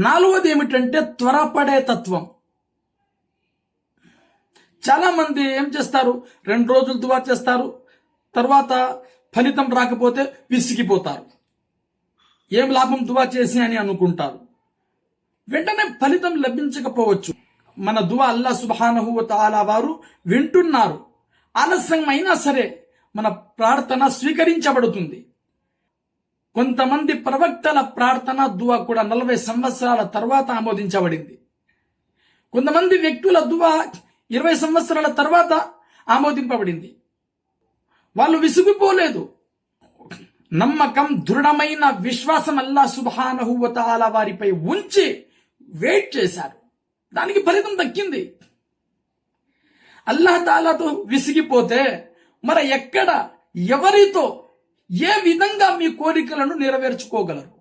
నాలుగోది ఏమిటంటే త్వరపడే తత్వం. చాలా మంది ఏం చేస్తారు? రెండు రోజులు దువా చేస్తారు. తర్వాత ఫలితం రాకపోతే విసిగిపోతారు. ఏం లాభం దువా చేసి అని అనుకుంటారు. వెంటనే ఫలితం లభించకపోవచ్చు. మన దువా అల్లా సుబానహు తాలా వారు వింటున్నారు. ఆలస్యం అయినా సరే మన ప్రార్థన స్వీకరించబడుతుంది. కొంతమంది ప్రవక్తల ప్రార్థన దువా కూడా నలభై సంవత్సరాల తర్వాత ఆమోదించబడింది. కొంతమంది వ్యక్తుల దువా ఇరవై సంవత్సరాల తర్వాత ఆమోదింపబడింది. వాళ్ళు విసిగిపోలేదు. నమ్మకం దృఢమైన విశ్వాసం అల్లా సుబ్హానహు వారిపై ఉంచి వెయిట్ చేశారు. దానికి ఫలితం దక్కింది. అల్లాహ్ తాలాతో విసిగిపోతే మరి ఎక్కడ ఎవరితో ఏ విధంగా మీ కోరికలను నెరవేర్చుకోగలరు?